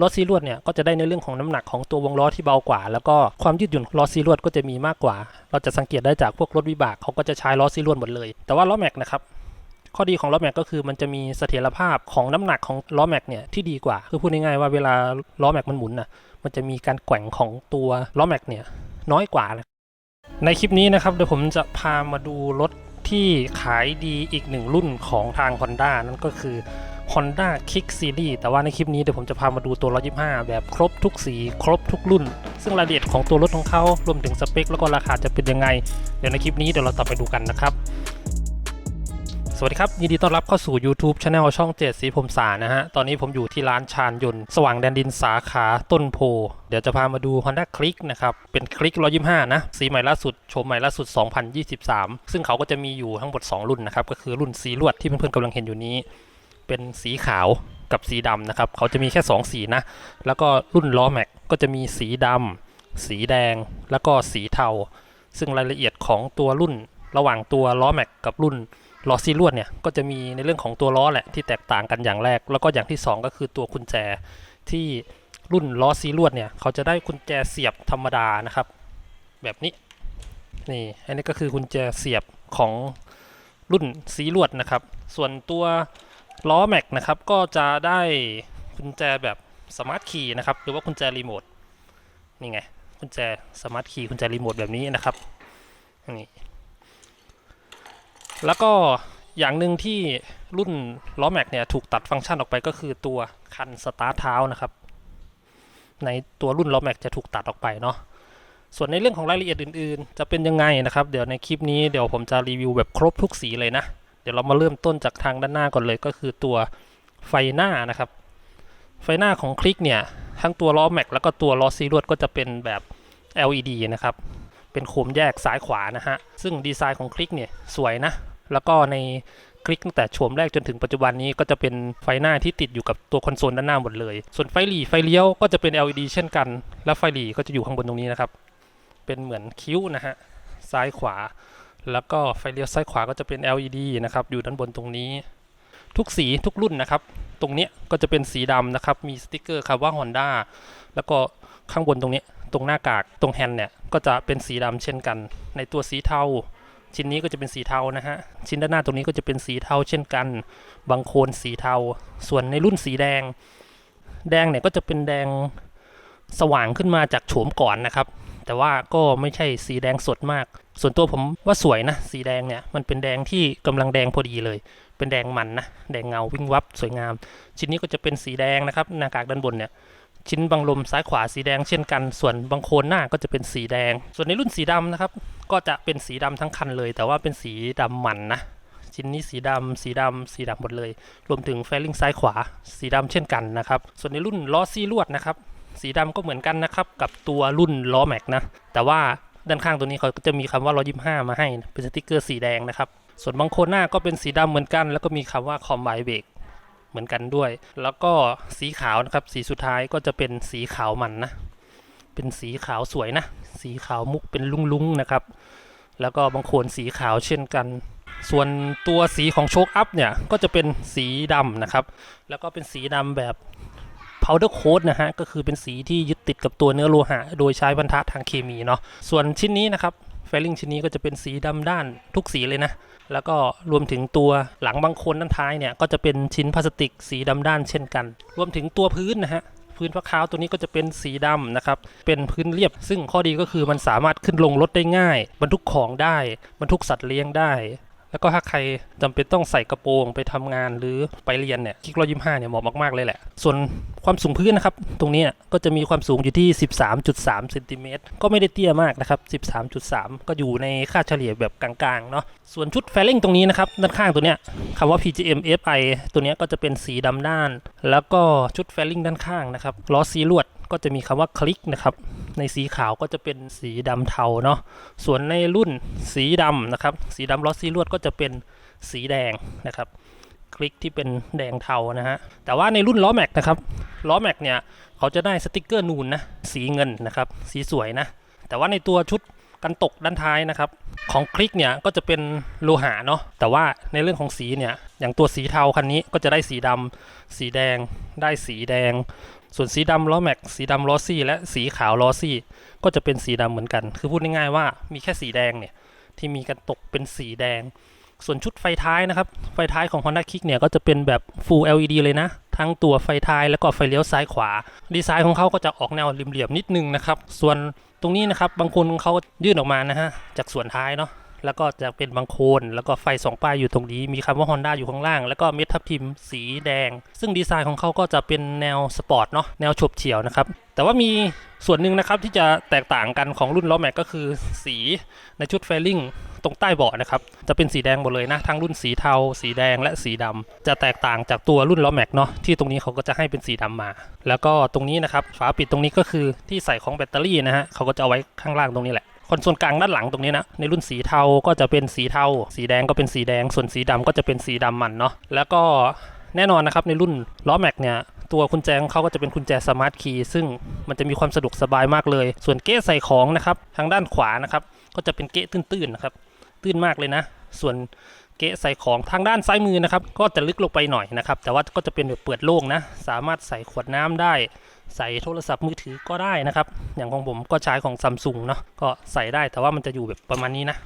ล้อซีลวดเนี่ยก็จะได้ในเรื่องของน้ำหนักของตัววงล้อที่เบากว่า แล้วก็ความยืดหยุ่นของล้อซีลวดก็จะมีมากกว่า เราจะสังเกตได้จากพวกรถวิบากเขาก็จะใช้ล้อซีลวดหมดเลย แต่ว่าล้อแม็กนะครับข้อดีของล้อแม็กก็คือมันจะมีเสถียรภาพของน้ำหนักของล้อแม็กเนี่ยที่ดีกว่า คือพูดง่ายๆว่าเวลาล้อแม็กมันหมุนน่ะมันจะมีการแกว่งของตัวล้อแม็กเนี่ยน้อยกว่านะในคลิปนี้นะครับเดี๋ยวผมจะพามาดูรถที่ขายดีอีกหนึ่งรุ่นของทาง Honda นั่นก็คือ Honda Kick Series แต่ว่าในคลิปนี้เดี๋ยวผมจะพามาดูตัว 125 แบบครบทุกสี ครบทุกรุ่น ซึ่งรายละเอียดของตัวรถของเขารวมถึงสเปค แล้วก็ราคาจะเป็นยังไง เดี๋ยวในคลิปนี้เดี๋ยวเราต่อไปดูกันนะครับ สวัสดีครับ ยินดีต้อนรับเข้าสู่ YouTube Channel ช่องเจ็ดสีผมสานะฮะ ตอนนี้ผมอยู่ที่ร้านชาญยนต์สว่างแดนดินสาขาต้นโพ เดี๋ยวจะพามาดู Honda Click นะครับ เป็น Click 125 นะ สีใหม่ล่าสุดโฉมใหม่ล่าสุด 2023 ซึ่งเขาก็จะมีอยู่ทั้งหมด 2 รุ่นนะครับ ก็คือรุ่นสีลวดที่เพื่อนๆกำลังเห็นอยู่นี้ เป็นสีขาวกับสีดำนะครับ เขาจะมีแค่ 2 สีนะ แล้วก็รุ่นล้อแม็กก็จะมีสีดำสีแดงแล้วก็สีเทา ซึ่งรายละเอียดของตัวรุ่นระหว่างตัวล้อแม็กกับรุ่นล้อซีลวดเนี่ยก็จะมีในเรื่องของตัวล้อแหละที่แตกต่างกันอย่างแรก แล้วก็อย่างที่สองก็คือตัวกุญแจที่รุ่นล้อซีลวดเนี่ยเขาจะได้กุญแจเสียบธรรมดานะครับ แบบนี้นี่อันนี้ก็คือกุญแจเสียบของรุ่นซีลวดนะครับ ส่วนตัว ล้อแม็กนะครับก็จะได้กุญแจแบบสมาร์ทคีย์นะครับหรือว่ากุญแจรีโมทนี่ไงกุญแจสมาร์ทคีย์กุญแจรีโมทแบบนี้นะครับนี่แล้วก็อย่างหนึ่งที่รุ่นล้อแม็กเนี่ยถูกตัดฟังก์ชันออกไปก็คือตัวคันสตาร์ทเท้านะครับ ในตัวรุ่นล้อแม็กจะถูกตัดออกไปเนาะส่วนในเรื่องของรายละเอียดอื่น ๆ จะเป็นยังไงนะครับ เดี๋ยวในคลิปนี้เดี๋ยวผมจะรีวิวแบบครบทุกสีเลยนะ เดี๋ยวเรามาเริ่มต้นจากทางด้านหน้าก่อนเลยก็คือตัวไฟหน้านะครับ ไฟหน้าของคลิกเนี่ย ทั้งตัวล้อแม็กแล้วก็ตัวล้อซีรวดก็จะเป็นแบบ LED นะครับ เป็นโคมแยกซ้ายขวานะฮะ ซึ่งดีไซน์ของคลิกเนี่ยสวยนะ แล้วก็ในคลิกตั้งแต่โฉมแรกจนถึงปัจจุบันนี้ก็จะเป็นไฟหน้าที่ติดอยู่กับตัวคอนโซลด้านหน้าหมดเลย ส่วนไฟหลีไฟเลี้ยวก็จะเป็น LED เช่นกัน และไฟหลีก็จะอยู่ข้างบนตรงนี้นะครับ เป็นเหมือนคิ้วนะฮะซ้ายขวา แล้วก็ไฟเลี้ยวซ้ายขวาก็จะเป็น LED นะครับอยู่ด้านบนตรงนี้ ทุกสีทุกรุ่นนะครับ ตรงนี้ก็จะเป็นสีดำนะครับ มีสติกเกอร์คำว่า Honda แล้วก็ข้างบนตรงนี้ตรงหน้ากากตรงแฮนด์เนี่ยก็จะเป็นสีดำเช่นกัน ในตัวสีเทาชิ้นนี้ก็จะเป็นสีเทานะฮะ ชิ้นด้านหน้าตรงนี้ก็จะเป็นสีเทาเช่นกัน บางโคนสีเทา ส่วนในรุ่นสีแดง แดงเนี่ยก็จะเป็นแดงสว่างขึ้นมาจากโฉมก่อนนะครับ แต่ว่าก็ไม่ใช่สีแดงสดมาก ส่วนตัวผมว่าสวยนะ สีแดงเนี่ย มันเป็นแดงที่กำลังแดงพอดีเลย เป็นแดงมันนะ แดงเงาวิ่งวับสวยงาม ชิ้นนี้ก็จะเป็นสีแดงนะครับ หน้ากากด้านบนเนี่ย ชิ้นบังลมซ้ายขวาสีแดงเช่นกัน ส่วนบางโคนหน้าก็จะเป็นสีแดง ส่วนในรุ่นสีดำนะครับ ก็จะเป็นสีดำทั้งคันเลย แต่ว่าเป็นสีดำมันนะ ชิ้นนี้สีดำสีดำสีดำหมดเลย รวมถึงแฟลิงซ้ายขวา สีดำเช่นกันนะครับ ส่วนในรุ่นล้อซี่ลวดนะครับ สีดำก็เหมือนกันนะครับ กับตัวรุ่นล้อแม็กนะ แต่ว่า ด้านข้างตัวนี้เขาก็จะมีคำว่า 125 มาให้นะเป็นสติกเกอร์สีแดงนะครับ ส่วนบางโคนหน้าก็เป็นสีดำเหมือนกัน แล้วก็มีคำว่าคอมไบเบรกเหมือนกันด้วย แล้วก็สีขาวนะครับ สีสุดท้ายก็จะเป็นสีขาวมันนะ เป็นสีขาวสวยนะ สีขาวมุกเป็นลุ้งๆนะครับ แล้วก็บางโคนสีขาวเช่นกัน ส่วนตัวสีของโชคอัพเนี่ยก็จะเป็นสีดำนะครับ แล้วก็เป็นสีดำแบบ powder coat นะฮะ ก็คือเป็นสีที่ยึดติดกับตัวเนื้อโลหะ โดยใช้บรรทัดทางเคมีเนาะ ส่วนชิ้นนี้นะครับไฟลิงชิ้นนี้ก็จะเป็นสีดำด้านทุกสีเลยนะ แล้วก็รวมถึงตัวหลังบางคนด้านท้ายเนี่ย ก็จะเป็นชิ้นพลาสติกสีดำด้านเช่นกัน รวมถึงตัวพื้นนะฮะพื้นพักเท้าตัวนี้ก็จะเป็นสีดำนะครับ เป็นพื้นเรียบ ซึ่งข้อดีก็คือมันสามารถขึ้นลงรถได้ง่าย บรรทุกของได้ บรรทุกสัตว์เลี้ยงได้ แล้วก็ถ้าใครจำเป็นต้องใส่กระโปรงไปทำงานหรือไปเรียนเนี่ยคิกร้อยยี่ห้าเนี่ยเหมาะมากๆเลยแหละ ส่วนความสูงพื้นนะครับ ตรงนี้ก็จะมีความสูงอยู่ที่ 13.3เซนติเมตรก็ไม่ได้เตี้ยมากนะครับ 13.3 ก็อยู่ในค่าเฉลี่ยแบบกลางๆเนาะส่วนชุดแฟลลิงตรงนี้นะครับด้านข้างตัวเนี้ยคำว่า PGM FI ตัวเนี้ยก็จะเป็นสีดำด้าน แล้วก็ชุดแฟลลิงด้านข้างนะครับล้อซีลวด ก็จะมีคำว่าคลิกนะครับ ในสีขาวก็จะเป็นสีดำเทาเนาะ ส่วนในรุ่นสีดำนะครับ สีดำล้อซีลวดก็จะเป็นสีแดงนะครับ คลิกที่เป็นแดงเทานะฮะ แต่ว่าในรุ่นล้อแม็กนะครับ ล้อแม็กเนี่ยเขาจะได้สติกเกอร์นูนนะ สีเงินนะครับ สีสวยนะ แต่ว่าในตัวชุดกันตกด้านท้ายนะครับ ของคลิกเนี่ยก็จะเป็นโลหะเนาะแต่ว่าในเรื่องของสีเนี่ยอย่างตัวสีเทาคันนี้ก็จะได้สีดำสีแดง ได้สีแดง ส่วนสีดำล้อแม็กสีดำล้อซี่และสีขาวล้อซี่ ก็จะเป็นสีดำเหมือนกัน คือพูดง่ายๆว่ามีแค่สีแดงเนี่ยที่มีกันตกเป็นสีแดง ส่วนชุดไฟท้ายนะครับ ไฟท้ายของ Honda Kick เนี่ยก็จะเป็นแบบ Full LED เลยนะ ทั้งตัวไฟท้ายแล้วก็ไฟเลี้ยวซ้ายขวา ดีไซน์ของเขาก็จะออกแนวเหลี่ยมๆนิดนึงนะครับ ส่วนตรงนี้นะครับบางคนเขายื่นออกมานะฮะจากส่วนท้ายเนาะ แล้วก็จะเป็นบางโคนแล้วก็ไฟสองป้ายอยู่ตรงนี้ มีคำว่า Honda อยู่ข้างล่าง แล้วก็เม็ดทับทิมสีแดง ซึ่งดีไซน์ของเขาก็จะเป็นแนวสปอร์ตเนาะแนวฉบเฉียวนะครับ แต่ว่ามีส่วนหนึ่งนะครับที่จะแตกต่างกันของรุ่นล้อแม็กก็คือสีในชุดเฟลลิ่งตรงใต้เบาะนะครับ จะเป็นสีแดงหมดเลยนะ ทั้งรุ่นสีเทา สีแดงและสีดำจะแตกต่างจากตัวรุ่นล้อแม็กเนาะที่ตรงนี้เขาก็จะให้เป็นสีดำมา แล้วก็ตรงนี้นะครับฝาปิดตรงนี้ก็คือที่ใส่ของแบตเตอรี่นะฮะเขาก็จะเอาไว้ข้างล่างตรงนี้แหละ คอนโซลกลางด้านหลังตรงนี้นะ ในรุ่นสีเทาก็จะเป็นสีเทา สีแดงก็เป็นสีแดง ส่วนสีดำก็จะเป็นสีดำมันเนาะ แล้วก็แน่นอนนะครับในรุ่นล้อแม็กเนี่ยตัวกุญแจของเขาก็จะเป็นกุญแจสมาร์ทคีย์ซึ่งมันจะมีความสะดวกสบายมากเลย ส่วนเก๊ะใส่ของนะครับทางด้านขวานะครับก็จะเป็นเก๊ะตื้นๆนะครับตื้นมากเลยนะ ส่วนเก๊ะใส่ของทางด้านซ้ายมือนะครับก็จะลึกลงไปหน่อยนะครับแต่ว่าก็จะเป็นแบบเปิดโล่งนะสามารถใส่ขวดน้ำได้ ใส่โทรศัพท์มือถือก็ได้นะครับ อย่างของผมก็ใช้ของซัมซุงเนาะก็ใส่ได้แต่ว่ามันจะอยู่แบบประมาณนี้นะ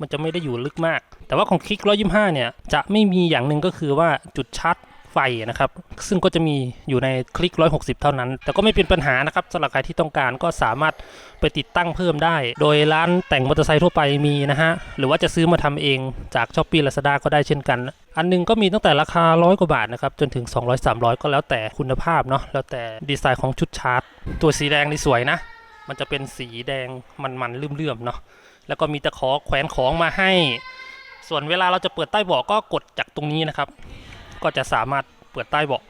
มันจะไม่ได้อยู่ลึกมาก แต่ว่าของคลิกร้อยยี่ห้าเนี่ยจะไม่มีอย่างหนึ่งก็คือว่าจุดชาร์จ ฟนะครับ ซึ่งก็จะมีอยู่ในคลิก 160 เท่านั้น แต่ก็ไม่เป็นปัญหานะครับสำหรับใครที่ต้องการก็สามารถไปติดตั้งเพิ่มได้ โดยร้านแต่งมอเตอร์ไซค์ทั่วไปมีนะฮะ หรือว่าจะซื้อมาทำเองจาก s h อ p e e Lazada ก็ได้เช่นกัน อันหนึงก็มีตั้งแต่ราคาร้อยกว่าบาทนะครับ จนถึง 200-300 ก็แล้วแต่คุณภาพเนาะแล้วแต่ดีไซน์ของชุดชาร์จ ตัวสีแดงนี่สวยนะ มันจะเป็นสีแดงมันๆเลื่อมๆเนาะแล้วก็มีตะขอแขวนของมาให้ ส่วนเวลาเราจะเปิดใต้เบาะก็กดจากตรงนี้นะครับ ก็จะสามารถเปิดใต้เบาะ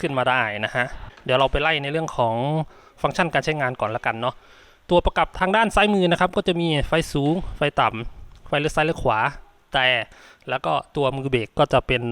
ขึ้นมาได้นะฮะ เดี๋ยวเราไปไล่ในเรื่องของฟังก์ชันการใช้งานก่อนละกันเนาะ ตัวประกับทางด้านซ้ายมือนะครับ ก็จะมีไฟสูง ไฟต่ำไฟเลี้ยวซ้ายเลี้ยวขวา แต่แล้วก็ตัวมือเบรกก็จะเป็น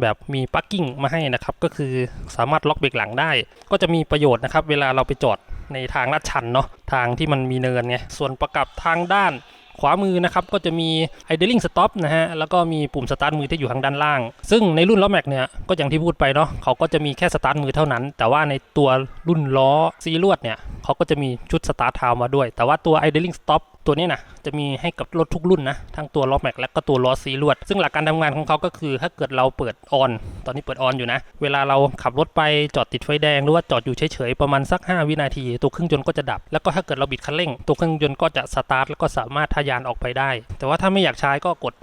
แบบมีปักกิ้งมาให้นะครับ ก็คือสามารถล็อกเบรกหลังได้ ก็จะมีประโยชน์นะครับ เวลาเราไปจอดในทางลาดชันเนาะ ทางที่มันมีเนินไง ส่วนประกับทางด้าน ขวามือนะครับก็จะมี idling stop นะฮะแล้วก็มีปุ่มสตาร์ทมือที่อยู่ทางด้านล่าง ซึ่งในรุ่นล้อแม็กเนี่ยก็อย่างที่พูดไปเนาะเขาก็จะมีแค่สตาร์ทมือเท่านั้น แต่ว่าในตัวรุ่นล้อซีลวดเนี่ยเขาก็จะมีชุดสตาร์ทเท้ามาด้วย แต่ว่าตัว idling stop ตัวนี้นะจะมีให้กับรถทุกรุ่นนะทั้งตัวล้อแม็กและก็ตัวล้อซีลวด ซึ่งหลักการทำงานของเขาก็คือถ้าเกิดเราเปิดออน ตอนนี้เปิดออนอยู่นะ เวลาเราขับรถไปจอดติดไฟแดง หรือว่าจอดอยู่เฉยๆ ประมาณสัก 5 วินาที ตัวเครื่องยนต์ก็จะดับ แล้วก็ถ้าเกิดเราบิดคันเร่ง ตัวเครื่องยนต์ก็จะสตาร์ทแล้วก็สามารถทะยานออกไปได้ แต่ว่าถ้าไม่อยากใช้ก็กด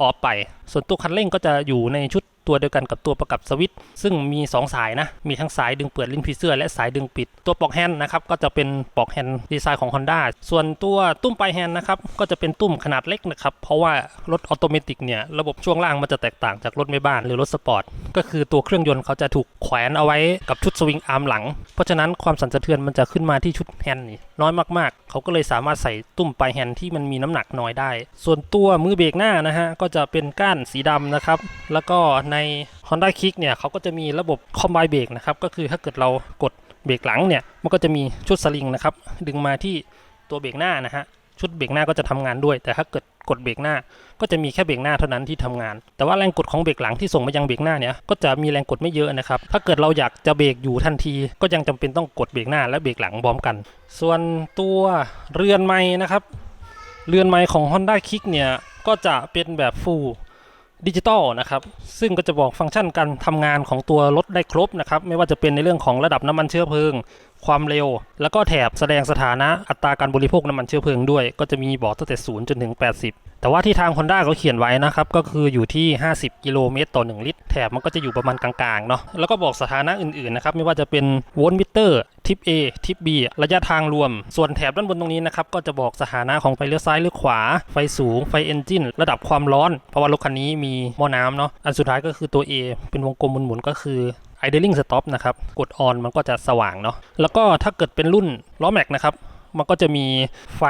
ออฟไป ส่วนตัวคันเร่งก็จะอยู่ในชุด ตัวเดียวกันกับตัวประกับสวิตช์ซึ่งมี 2 สายนะ มีทั้งสายดึงเปิดลิ้นผีเสื้อและสายดึงปิด ตัวปลอกแฮนด์นะครับก็จะเป็นปลอกแฮนด์ดีไซน์ของ Honda ส่วนตัวตุ้มปลายแฮนด์นะครับก็จะเป็นตุ้มขนาดเล็กนะครับ เพราะว่ารถออโตเมติกเนี่ยระบบช่วงล่างมันจะแตกต่างจากรถแม่บ้านหรือรถสปอร์ตก็คือตัวเครื่องยนต์เขาจะถูกแขวนเอาไว้กับชุดสวิงอาร์มหลัง เพราะฉะนั้นความสั่นสะเทือนมันจะขึ้นมาที่ชุดแฮนด์นี่น้อยมากๆ เขาก็เลยสามารถใส่ตุ้มปลายแฮนด์ที่มันมีน้ำหนักน้อยได้ ส่วนตัวมือเบรกหน้านะฮะก็จะเป็นก้านสีดำนะครับแล้วก็ใน Honda Kick เนี่ยเขาก็จะมีระบบคอมไบเบรกนะครับก็คือถ้าเกิดเรากดเบรกหลังเนี่ยมันก็จะมีชุดสลิงนะครับดึงมาที่ตัวเบรกหน้านะฮะชุดเบรกหน้าก็จะทำงานด้วย แต่ถ้าเกิดกดเบรกหน้า ก็จะมีแค่เบรกหน้าเท่านั้นที่ทำงาน แต่ว่าแรงกดของเบรกหลังที่ส่งมายังเบรกหน้าเนี่ยก็จะมีแรงกดไม่เยอะนะครับ ถ้าเกิดเราอยากจะเบรกอยู่ทันที ก็ยังจำเป็นต้องกดเบรกหน้าและเบรกหลังพร้อมกัน ส่วนตัวเรือนไม้นะครับ เรือนไม้ของ Honda Kick เนี่ยก็จะเป็นแบบ full ดิจิตอลนะครับ ซึ่งก็จะบอกฟังก์ชันการทำงานของตัวรถได้ครบนะครับ ไม่ว่าจะเป็นในเรื่องของระดับน้ำมันเชื้อเพลิง ความเร็ว แล้วก็แถบแสดงสถานะอัตราการบริโภคน้ำมันเชื้อเพลิงด้วย ก็จะมีบอกตั้งแต่0จนถึง 80 แต่ว่าที่ทาง Honda เขาเขียนไว้นะครับ ก็คืออยู่ที่ 50 กิโลเมตรต่อ 1 ลิตร แถบมันก็จะอยู่ประมาณกลางๆเนาะ แล้วก็บอกสถานะอื่นๆนะครับ ไม่ว่าจะเป็นโวลต์มิเตอร์ ทิป A ทิป B ระยะทางรวม ส่วนแถบด้านบนตรงนี้นะครับก็จะบอกสถานะของไฟเลี้ยวซ้ายหรือขวา ไฟสูง ไฟเอนจินระดับความร้อน เพราะว่ารถคันนี้มีหม้อน้ำเนาะ อันสุดท้ายก็คือตัว A เป็นวงกลมหมุนๆก็คือ idling stop นะครับ กด on มันก็จะสว่างเนาะ แล้วก็ถ้าเกิดเป็นรุ่นล้อแม็กนะครับมันก็จะมีไฟ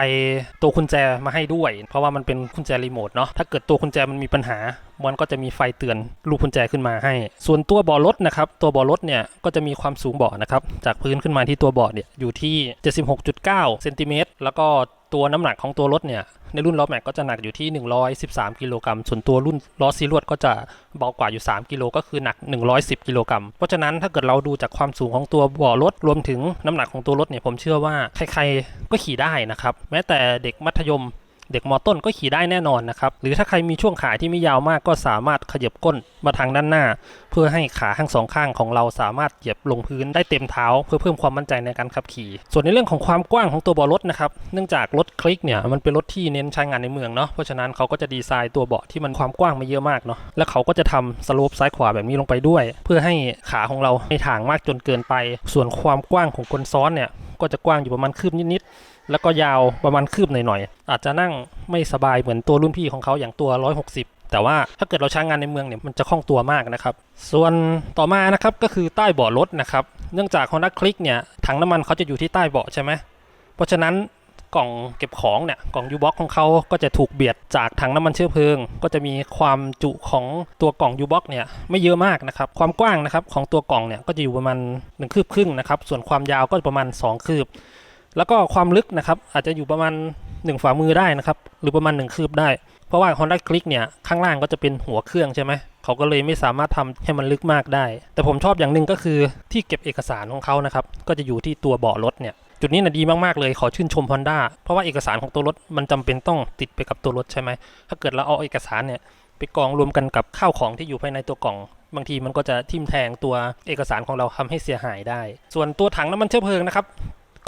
ตัวกุญแจมาให้ด้วย เพราะว่ามันเป็นกุญแจรีโมทเนาะถ้าเกิดตัวกุญแจมันมีปัญหามันก็จะมีไฟเตือนลูกกุญแจขึ้นมาให้ ส่วนตัวบาะรถนะครับ ตัวบาะรถเนี่ยก็จะมีความสูงบาะนะครับ จากพื้นขึ้นมาที่ตัวบาะเนี่ยอยู่ที่ 76.9เซนติเมตรแล้วก็ตัวน้ำหนักของตัวรถเนี่ยในรุ่นล้อแม็กก็จะหนักอยู่ที่ 113 กิโลกรัม ส่วนตัวรุ่นล้อซีรวดก็จะเบากว่าอยู่ 3 กิโลก็คือหนัก 110 กิโลกรัม เพราะฉะนั้นถ้าเกิดเราดูจากความสูงของตัวบาะรถรวมถึงน้ำหนักของตัวรถเนี่ยผมเชื่อว่าใครๆก็ขี่ได้นะครับ แม้แต่เด็กมัธยม เด็กมอต้นก็ขี่ได้แน่นอนนะครับ หรือถ้าใครมีช่วงขาที่ไม่ยาวมากก็สามารถขยับก้นมาทางด้านหน้า เพื่อให้ขาทั้งสองข้างของเราสามารถเหยียบลงพื้นได้เต็มเท้า เพื่อเพิ่มความมั่นใจในการขับขี่ ส่วนในเรื่องของความกว้างของตัวเบาะรถนะครับเนื่องจากรถคลิกเนี่ยมันเป็นรถที่เน้นใช้งานในเมืองเนาะเพราะฉะนั้นเขาก็จะดีไซน์ตัวเบาะที่มันความกว้างไม่เยอะมากเนาะและเขาก็จะทำสโลปซ้ายขวาแบบนี้ลงไปด้วย เพื่อให้ขาของเราไม่ถ่างมากจนเกินไป ส่วนความกว้างของคนซ้อนเนี่ยก็จะกว้างอยู่ประมาณคืบนิดๆแล้วก็ยาวประมาณคืบหน่อยๆอาจจะนั่งไม่สบายเหมือนตัวรุ่นพี่ของเขาอย่างตัว 160 แต่ว่าถ้าเกิดเราใช้งานในเมืองเนี่ยมันจะคล่องตัวมากนะครับ ส่วนต่อมานะครับก็คือใต้เบาะรถนะครับเนื่องจาก Honda Click เนี่ยถังน้ำมันเขาจะอยู่ที่ใต้เบาะใช่ไหมเพราะฉะนั้นกล่องเก็บของเนี่ยกล่องยูบ็อกของเขาก็จะถูกเบียดจากถังน้ำมันเชื้อเพลิง ก็จะมีความจุของตัวกล่องยูบ็อกเนี่ยไม่เยอะมากนะครับความกว้างนะครับของตัวกล่องเนี่ยก็จะอยู่ประมาณ1คืบครึ่งนะครับส่วนความยาวก็ประมาณ 2 คืบ แล้วก็ความลึกนะครับอาจจะอยู่ประมาณ 1 ฝ่ามือได้นะครับ หรือประมาณ 1 คืบได้ เพราะว่า Honda Click เนี่ย ข้างล่างก็จะเป็นหัวเครื่องใช่ไหม เขาก็เลยไม่สามารถทำให้มันลึกมากได้ แต่ผมชอบอย่างหนึ่งก็คือที่เก็บเอกสารของเขานะครับ ก็จะอยู่ที่ตัวเบาะรถเนี่ย จุดนี้นะดีมากๆเลย ขอชื่นชม Honda เพราะว่าเอกสารของตัวรถมันจำเป็นต้องติดไปกับตัวรถใช่ไหม ถ้าเกิดเราเอาเอกสารเนี่ยไปกองรวมกันกับข้าวของที่อยู่ภายในตัวกล่องบางทีมันก็จะทิ่มแทงตัวเอกสารของเราทำให้เสียหายได้ ส่วนตัวถังน้ำมันเชื้อเพลิงนะครับ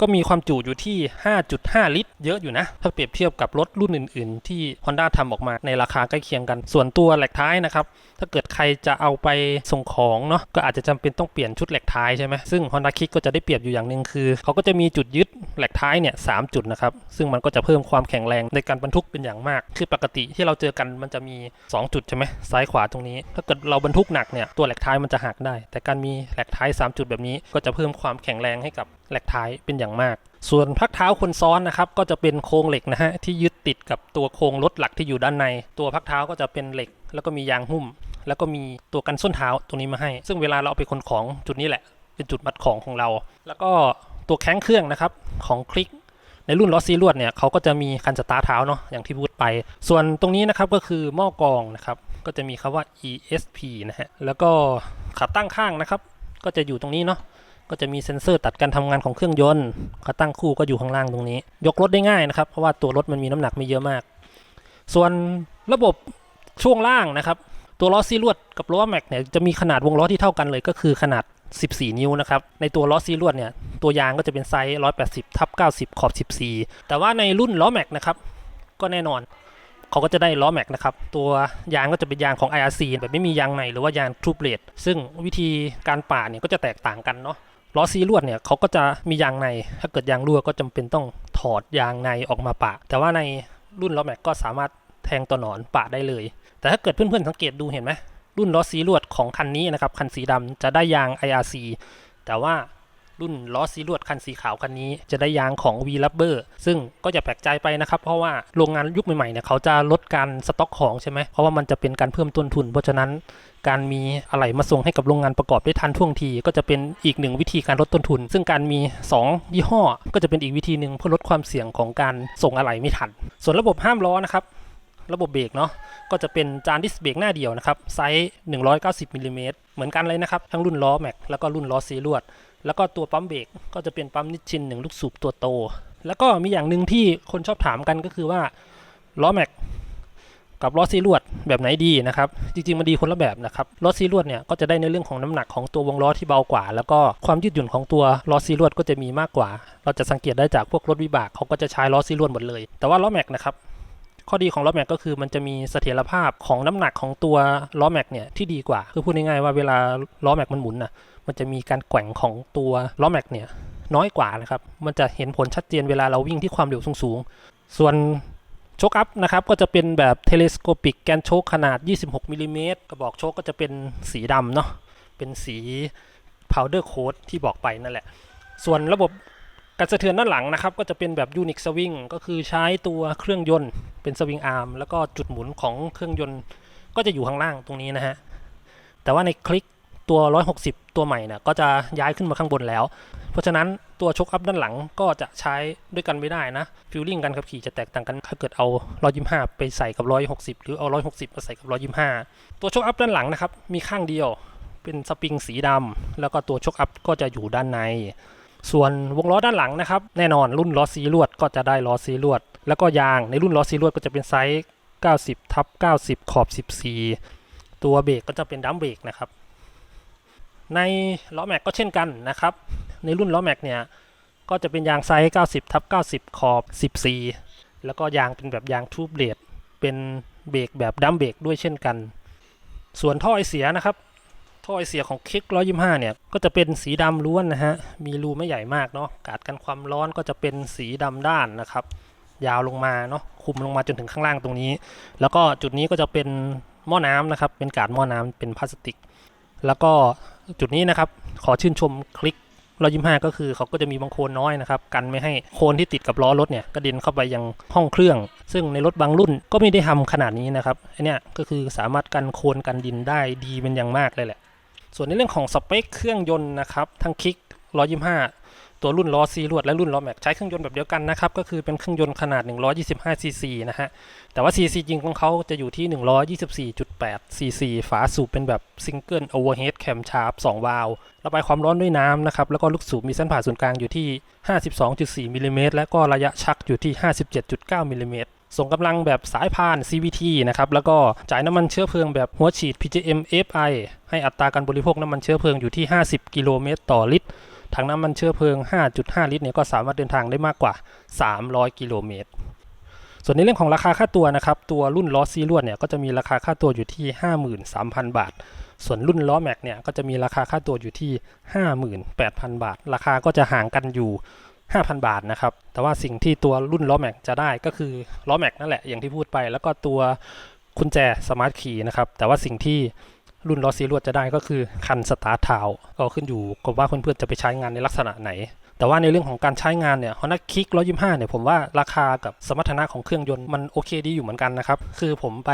ก็มีความจุอยู่ที่ 5.5 ลิตร เยอะอยู่นะ ถ้าเปรียบเทียบกับรถรุ่นอื่น ๆ ที่ Honda ทำออกมาในราคาใกล้เคียงกัน ส่วนตัวแหลกท้ายนะครับ ถ้าเกิดใครจะเอาไปส่งของเนาะ ก็อาจจะจำเป็นต้องเปลี่ยนชุดแหลกท้ายใช่ไหมซึ่ง Honda Kick ก็จะได้เปรียบอยู่อย่างหนึ่งคือ เขาก็จะมีจุดยึดแหลกท้ายเนี่ยสจุดนะครับ ซึ่งมันก็จะเพิ่มความแข็งแรงในการบรรทุกเป็นอย่างมาก คือปกติที่เราเจอกันมันจะมี 2 จุดใช่ไหมซ้ายขวาตรงนี้ ถ้าเกิดเราบรรทุกหนักเนี่ยตัวแหลกท้ายมันจะหักได้ แต่การมีแหลกท้าย 3 จุดแบบนี้ก็จะเพิ่มความแข็งแรงให้กับ แหลกท้ายเป็นอย่างมาก ส่วนพักเท้าคนซ้อนนะครับก็จะเป็นโครงเหล็กนะฮะที่ยึดติดกับตัวโครงรถหลักที่อยู่ด้านใน ตัวพักเท้าก็จะเป็นเหล็ก แล้วก็มียางหุ้ม แล้วก็มีตัวกันส้นเท้าตรงนี้มาให้ ซึ่งเวลาเราเอาไปขนของจุดนี้แหละ เป็นจุดมัดของของเรา แล้วก็ตัวแข้งเครื่องนะครับของคลิกในรุ่นล้อซีลวดเนี่ยเขาก็จะมีคันสตาร์เท้าเนาะอย่างที่พูดไป ส่วนตรงนี้นะครับก็คือหม้อกรองนะครับก็จะมีคำว่า ESP นะฮะแล้วก็ขาตั้งข้างนะครับ ก็จะอยู่ตรงนี้เนาะ ก็จะมีเซ็นเซอร์ตัดการทำงานของเครื่องยนต์ขาตั้งคู่ก็อยู่ข้างล่างตรงนี้ ยกรถได้ง่ายนะครับ เพราะว่าตัวรถมันมีน้ำหนักไม่เยอะมาก ส่วนระบบช่วงล่างนะครับ ตัวล้อซีลวดกับล้อแม็กเนี่ยจะมีขนาดวงล้อที่เท่ากันเลยก็คือขนาด 14 นิ้วนะครับ ในตัวล้อซีลวดเนี่ยตัวยางก็จะเป็นไซส์ 180ทับ90 ขอบ 14 แต่ว่าในรุ่นล้อแม็กนะครับก็แน่นอนเขาก็จะได้ล้อแม็กนะครับ ตัวยางก็จะเป็นยางของ IRC แบบไม่มียางในหรือว่ายางทรูเบลดซึ่งวิธีการป่าเนี่ยก็จะแตกต่างกันเนาะ ล้อซีลวดเนี่ยเขาก็จะมียางใน ถ้าเกิดยางรั่วก็จำเป็นต้องถอดยางในออกมาปะ แต่ว่าในรุ่นล้อแม็กก็สามารถแทงตัวหนอนปะได้เลย แต่ถ้าเกิดเพื่อนๆสังเกตดูเห็นไหมรุ่นล้อซีลวดของคันนี้นะครับคันสีดำจะได้ยาง IRC แต่ว่า รุ่นล้อซีลวดคันสีขาวคันนี้จะได้ยางของ V Rubber ซึ่งก็อย่าแปลกใจไปนะครับ เพราะว่าโรงงานยุคใหม่ๆเนี่ยเขาจะลดการสต็อกของใช่ไหมเพราะว่ามันจะเป็นการเพิ่มต้นทุน เพราะฉะนั้นการมีอะไหล่มาส่งให้กับโรงงานประกอบได้ทันท่วงที ก็จะเป็นอีกหนึ่งวิธีการลดต้นทุน ซึ่งการมี 2 ยี่ห้อ ก็จะเป็นอีกวิธีหนึ่งเพื่อลดความเสี่ยงของการส่งอะไหล่ไม่ทัน ส่วนระบบห้ามล้อนะครับระบบเบรกเนาะก็จะเป็นจานดิสเบรกหน้าเดียวนะครับไซส์ 190มิลลิเมตรเหมือนกันเลยนะครับ ทั้งรุ่นล้อแม็กแล้วก็รุ่นล้อซีลวด แล้วก็ตัวปั๊มเบรกก็จะเป็นปั๊มนิชชินหนึ่งลูกสูบตัวโต แล้วก็มีอย่างหนึ่งที่คนชอบถามกันก็คือว่าล้อแม็กกับล้อซีลวดแบบไหนดีนะครับ จริงๆ มันดีคนละแบบนะครับล้อซีลวดเนี่ยก็จะได้ในเรื่องของน้ำหนักของตัววงล้อที่เบากว่า แล้วก็ความยืดหยุ่นของตัวล้อซีลวดก็จะมีมากกว่า เราจะสังเกตได้จากพวกรถวิบากเขาก็จะใช้ล้อซีลวดหมดเลย แต่ว่าล้อแม็กนะครับข้อดีของล้อแม็กก็คือมันจะมีเสถียรภาพของน้ำหนักของตัวล้อแม็กเนี่ยที่ดีกว่า คือพูดง่ายๆว่าเวลาล้อแม็กมันหมุนน่ะ มันจะมีการแกว่งของตัวล้อแม็กเนี่ยน้อยกว่านะครับ มันจะเห็นผลชัดเจนเวลาเราวิ่งที่ความเร็วสูงๆ ส่วนโชคอัพนะครับก็จะเป็นแบบเทเลสโคปิกแกนโชคขนาด 26มิลิเมตรกระบอกโชคก็จะเป็นสีดำเนาะ เป็นสี powder coat ที่บอกไปนั่นแหละ ส่วนระบบการสะเทือนด้านหลังนะครับ ก็จะเป็นแบบยูนิคสวิงก็คือใช้ตัวเครื่องยนต์เป็นสวิงอาร์มแล้วก็จุดหมุนของเครื่องยนต์ก็จะอยู่ข้างล่างตรงนี้นะฮะ แต่ว่าในคลิก ตัว 160 ตัวใหม่เนี่ยก็จะย้ายขึ้นมาข้างบนแล้ว เพราะฉะนั้นตัวชกอัพด้านหลังก็จะใช้ด้วยกันไม่ได้นะฟิลลิ่งการขับขี่จะแตกต่างกันถ้าเกิดเอา 125 ไปใส่กับ 160 หรือเอา 160 มาใส่กับ 125 ตัวชกอัพด้านหลังนะครับมีข้างเดียวเป็นสปริงสีดำแล้วก็ตัวชกอัพก็จะอยู่ด้านใน ส่วนวงล้อด้านหลังนะครับแน่นอนรุ่นล้อซีลวดก็จะได้ล้อซีลวด แล้วก็ยางในรุ่นล้อซีลวดก็จะเป็นไซส์ 90ทับ90 ขอบ 14 ตัวเบรกก็จะเป็นดัมเบรกนะครับ ในล้อแม็กก็เช่นกันนะครับ ในรุ่นล้อแม็กเนี่ยก็จะเป็นยางไซส์ 90ทับ90 ขอบ 14 แล้วก็ยางเป็นแบบยางทูบเบรดเป็นเบรกแบบดัมเบรกด้วยเช่นกัน ส่วนท่อไอเสียนะครับ ท่อไอเสียของคิก125 เนี่ย ก็จะเป็นสีดำล้วนนะฮะ มีรูไม่ใหญ่มากเนาะกาดกันความร้อนก็จะเป็นสีดำด้านนะครับ ยาวลงมาเนาะ คุมลงมาจนถึงข้างล่างตรงนี้ แล้วก็จุดนี้ก็จะเป็นหม้อน้ำนะครับ เป็นกาดหม้อน้ำเป็นพลาสติก แล้วก็ จุดนี้นะครับขอชื่นชมคลิกรอยิ้มห้าก็คือเขาก็จะมีบางโคลนน้อยนะครับกันไม่ให้โคลนที่ติดกับล้อรถเนี่ยกระเด็นเข้าไปยังห้องเครื่อง ซึ่งในรถบางรุ่นก็ไม่ได้ทำขนาดนี้นะครับอันเนี้ยก็คือสามารถกันโคลนกันดินได้ดีเป็นอย่างมากเลยแหละ ส่วนในเรื่องของสเปคเครื่องยนต์นะครับทั้งคลิกรอยิ้มห้า ตัวรุ่นล้อซีรวดและรุ่นล้อแม็กใช้เครื่องยนต์แบบเดียวกันนะครับก็คือเป็นเครื่องยนต์ขนาด 125 ซีซีนะฮะแต่ว่าซีซีจริงของเขาจะอยู่ที่ 124.8 ซีซีฝาสูบเป็นแบบซิงเกิลโอเวอร์เฮดแคมชาร์ป2วาล์วระบายความร้อนด้วยน้ำนะครับแล้วก็ลูกสูบมีเส้นผ่าศูนย์กลางอยู่ที่ 52.4มิลลิเมตรและก็ระยะชักอยู่ที่ 57.9มิลลิเมตรส่งกำลังแบบสายพาน CVT นะครับ แล้วก็จ่ายน้ำมันเชื้อเพลิงแบบหัวฉีด PGM FI ให้อัตราการบริโภคน้ำมันเชื้อเพลิงอยู่ที่ 50 กิโลเมตรต่อลิตร ถังน้ำมันเชื้อเพลิง 5.5 ลิตรเนี่ยก็สามารถเดินทางได้มากกว่า 300 กิโลเมตร ส่วนในเรื่องของราคาค่าตัวนะครับตัวรุ่นล้อซีลวดเนี่ยก็จะมีราคาค่าตัวอยู่ที่ 53,000 บาท ส่วนรุ่นล้อแม็กเนี่ยก็จะมีราคาค่าตัวอยู่ที่ 58,000 บาท ราคาก็จะห่างกันอยู่5,000 บาทนะครับ แต่ว่าสิ่งที่ตัวรุ่นล้อแม็กจะได้ก็คือล้อแม็กนั่นแหละอย่างที่พูดไป แล้วก็ตัวกุญแจสมาร์ทคีย์นะครับ แต่ว่าสิ่งที่ รุ่นล้อซีรวดจะได้ก็คือคันสตาร์ทเทาก็ขึ้นอยู่กับว่าเพื่อนๆจะไปใช้งานในลักษณะไหน แต่ว่าในเรื่องของการใช้งานเนี่ย Honda Kick 125 เนี่ยผมว่าราคากับสมรรถนะของเครื่องยนต์มันโอเคดีอยู่เหมือนกันนะครับ คือผมไป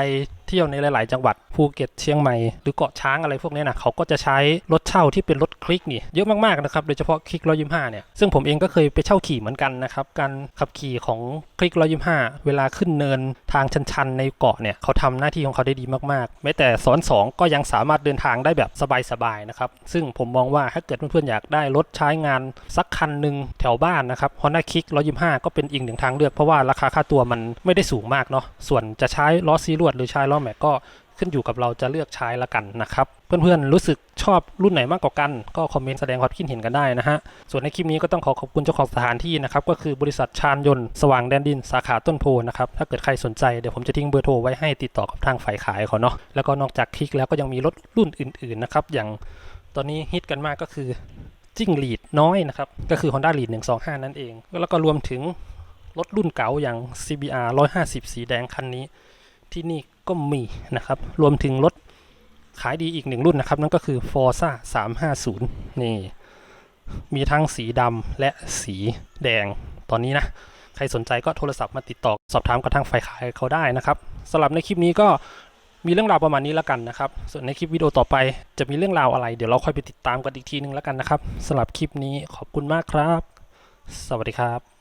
เที่ยวในหลาย ๆ จังหวัดภูเก็ตเชียงใหม่ หรือเกาะช้างอะไรพวกนี้นะเขาก็จะใช้รถเช่าที่เป็นรถคลิกนี่เยอะมาก ๆ นะครับโดยเฉพาะคลิก125เนี่ยซึ่งผมเองก็เคยไปเช่าขี่เหมือนกันนะครับการขับขี่ของคลิก125เวลาขึ้นเนินทางชัน ๆ ในเกาะเนี่ยเขาทำหน้าที่ของเขาได้ดีมาก ๆ แม้แต่ซ้อน2ก็ยังสามารถเดินทางได้แบบสบาย ๆ นะครับซึ่งผมมองว่าถ้าเกิดเพื่อน ๆ อยากได้รถใช้งานสักคันหนึ่งแถวบ้านนะครับ Honda Kick 125 ก็เป็นอีกหนึ่งทางเลือกเพราะว่าราคาค่าตัวมันไม่ได้สูงมากเนาะส่วนจะใช้ล้อซีรวดหรือใช้ลแม็กก็ขึ้นอยู่กับเราจะเลือกใช้ละกันนะครับ เพื่อนๆ รู้สึกชอบรุ่นไหนมากกว่ากัน ก็คอมเมนต์แสดงความคิดเห็นกันได้นะฮะ ส่วนในคลิปนี้ก็ต้องขอขอบคุณเจ้าของสถานที่นะครับ ก็คือบริษัทชาญยนต์สว่างแดนดินสาขาต้นโพนะครับ ถ้าเกิดใครสนใจเดี๋ยวผมจะทิ้งเบอร์โทรไว้ให้ติดต่อกับทางฝ่ายขายเขาเนาะแล้วก็นอกจากคลิกแล้วก็ยังมีรถรุ่นอื่นๆนะครับอย่างตอนนี้ฮิตกันมากก็คือจิ้งหรีดน้อยนะครับก็คือ Honda Lead 125 นั่นเอง แล้วก็รวมถึงรถรุ่นเก่าอย่าง CBR 150 สีแดงคันนี้ที่นี่ ก็มีนะครับ รวมถึงรถขายดีอีกหนึ่งรุ่นนะครับ นั่นก็คือ Forza 350 นี่ มีทั้งสีดำและสีแดงตอนนี้นะ ใครสนใจก็โทรศัพท์มาติดต่อ สอบถามกับทางฝ่ายขายเขาได้นะครับสำหรับในคลิปนี้ก็มีเรื่องราวประมาณนี้แล้วกันนะครับ ส่วนในคลิปวิดีโอต่อไปจะมีเรื่องราวอะไร เดี๋ยวเราค่อยไปติดตามกันอีกทีนึงแล้วกันนะครับสำหรับคลิปนี้ขอบคุณมากครับ สวัสดีครับ